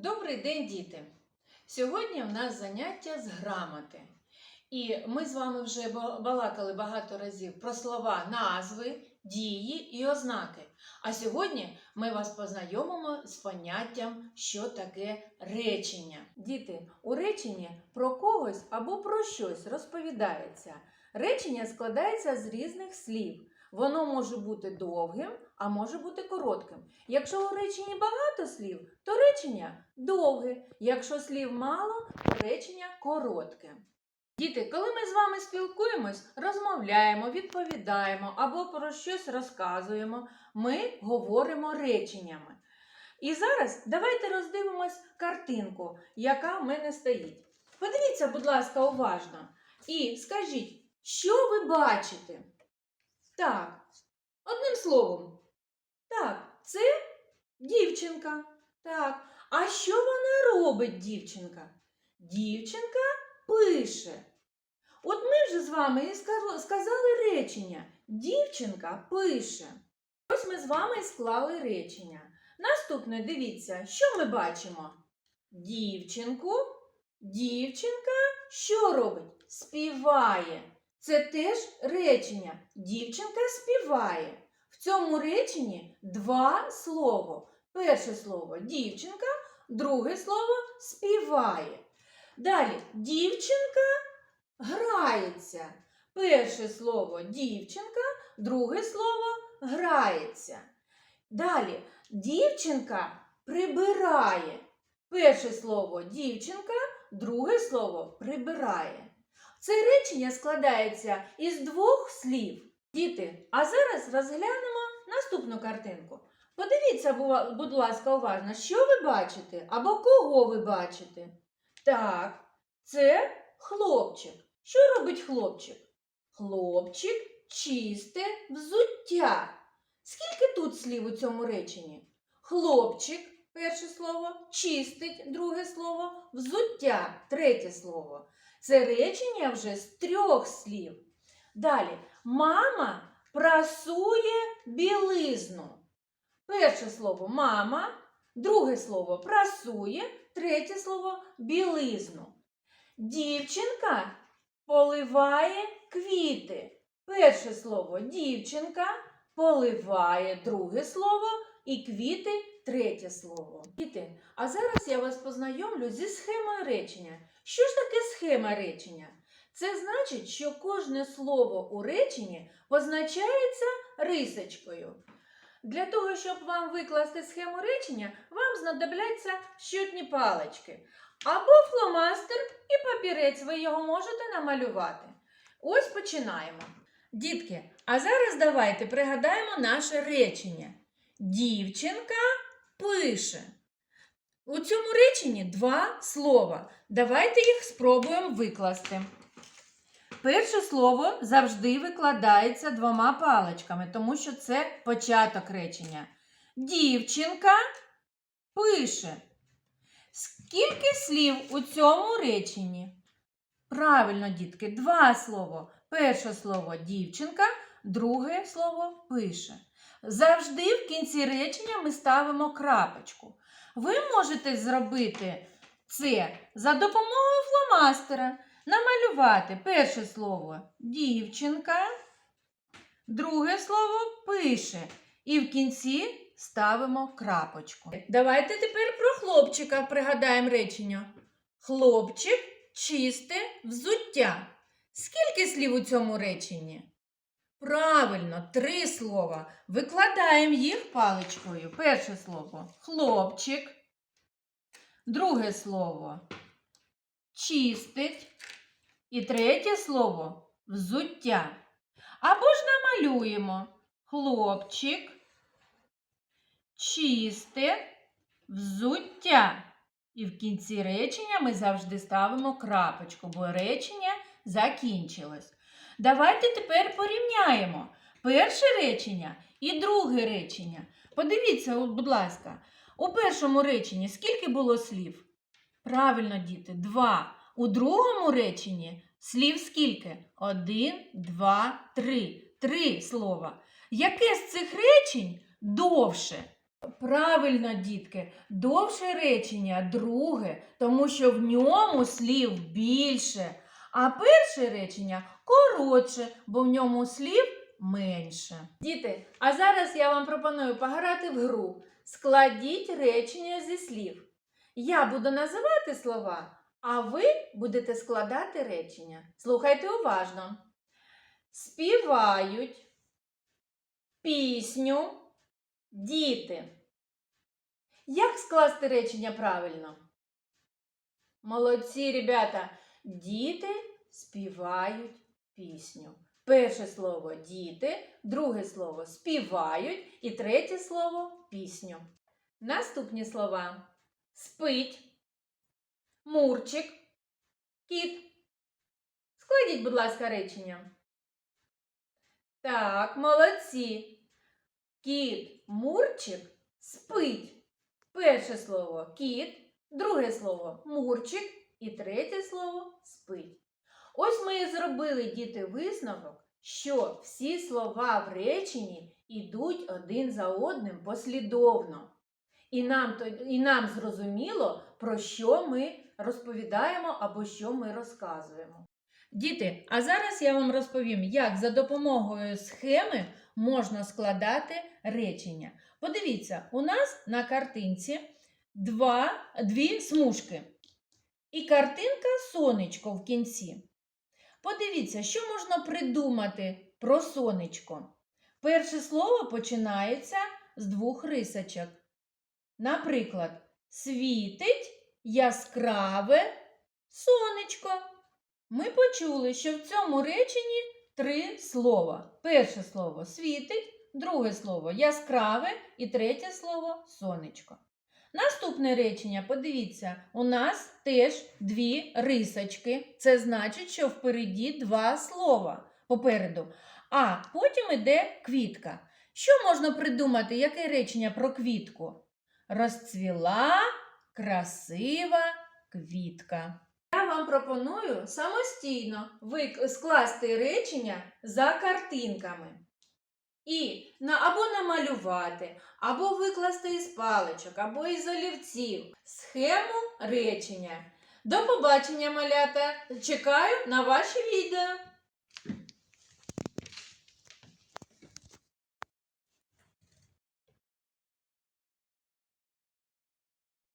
Добрий день, діти! Сьогодні в нас заняття з грамоти. І ми з вами вже балакали багато разів про слова назви, дії і ознаки. А сьогодні ми вас познайомимо з поняттям, що таке речення. Діти, у реченні про когось або про щось розповідається. Речення складається з різних слів. Воно може бути довгим, а може бути коротким. Якщо у реченні багато слів, то речення довге. Якщо слів мало, то речення коротке. Діти, коли ми з вами спілкуємось, розмовляємо, відповідаємо або про щось розказуємо, ми говоримо реченнями. І зараз давайте роздивимось картинку, яка в мене стоїть. Подивіться, будь ласка, уважно. І скажіть, що ви бачите? Так, одним словом. Так, це дівчинка. Так. А що вона робить, дівчинка? Дівчинка пише. От ми вже з вами і сказали речення. Дівчинка пише. Ось ми з вами і склали речення. Наступне, дивіться, що ми бачимо? Дівчинку. Дівчинка що робить? Співає. Це теж речення. Дівчинка співає. В цьому реченні два слова. Перше слово дівчинка, друге слово співає. Далі дівчинка грається. Перше слово дівчинка, друге слово грається. Далі дівчинка прибирає. Перше слово дівчинка, друге слово прибирає. Це речення складається із двох слів. Діти, а зараз розглянемо наступну картинку. Подивіться, будь ласка, уважно, що ви бачите або кого ви бачите. Так, це хлопчик. Що робить хлопчик? Хлопчик чисте взуття. Скільки тут слів у цьому реченні? Хлопчик, перше слово, чистить, друге слово, взуття, третє слово. Це речення вже з трьох слів. Далі, мама прасує білизну. Перше слово мама, друге слово прасує, третє слово білизну. Дівчинка поливає квіти. Перше слово дівчинка поливає друге слово і квіти третє слово. А зараз я вас познайомлю зі схемою речення. Що ж таке схема речення? Це значить, що кожне слово у реченні позначається рисочкою. Для того, щоб вам викласти схему речення, вам знадобляться щотні палички. Або фломастер і папірець, ви його можете намалювати. Ось починаємо. Дітки, а зараз давайте пригадаємо наше речення. Дівчинка пише. У цьому реченні два слова. Давайте їх спробуємо викласти. Перше слово завжди викладається двома паличками, тому що це початок речення. Дівчинка пише. Скільки слів у цьому реченні? Правильно, дітки, два слова. Перше слово дівчинка, друге слово пише. Завжди в кінці речення ми ставимо крапочку. Ви можете зробити це за допомогою фломастера. Намалювати перше слово дівчинка, друге слово пише. І в кінці ставимо крапочку. Давайте тепер про хлопчика пригадаємо речення. Хлопчик чисте взуття. Скільки слів у цьому реченні? Правильно, три слова. Викладаємо їх паличкою. Перше слово хлопчик. Друге слово чистить. І третє слово взуття. Або ж намалюємо хлопчик, чисте взуття. І в кінці речення ми завжди ставимо крапочку, бо речення закінчилось. Давайте тепер порівняємо перше речення і друге речення. Подивіться, будь ласка, у першому реченні скільки було слів? Правильно, діти, два. У другому реченні слів скільки? Один, два, три. Три слова. Яке з цих речень довше? Правильно, дітки, довше речення друге, тому що в ньому слів більше, а перше речення коротше, бо в ньому слів менше. Діти, а зараз я вам пропоную пограти в гру. Складіть речення зі слів. Я буду називати слова, а ви будете складати речення. Слухайте уважно. Співають пісню діти. Як скласти речення правильно? Молодці, ребята. Діти співають пісню. Перше слово діти, друге слово співають і третє слово пісню. Наступні слова спить, мурчик, кіт. Складіть, будь ласка, речення. Так, молодці. Кіт, мурчик спить. Перше слово кіт, друге слово мурчик і третє слово спить. Ось ми і зробили діти висновок, що всі слова в реченні йдуть один за одним послідовно. І нам, і нам зрозуміло, про що ми розповідаємо або що ми розказуємо. Діти, а зараз я вам розповім, як за допомогою схеми можна складати речення. Подивіться, у нас на картинці два, дві смужки. І картинка сонечко в кінці. Подивіться, що можна придумати про сонечко. Перше слово починається з двох рисочок. Наприклад, світить яскраве сонечко. Ми почули, що в цьому реченні три слова. Перше слово світить, друге слово яскраве і третє слово сонечко. Наступне речення, подивіться, у нас теж дві рисочки. Це значить, що впереді два слова попереду. А потім іде квітка. Що можна придумати, яке речення про квітку? Розцвіла красива квітка. Я вам пропоную самостійно скласти речення за картинками. І на, або намалювати, або викласти із паличок, або із олівців схему речення. До побачення, малята! Чекаю на ваші відео!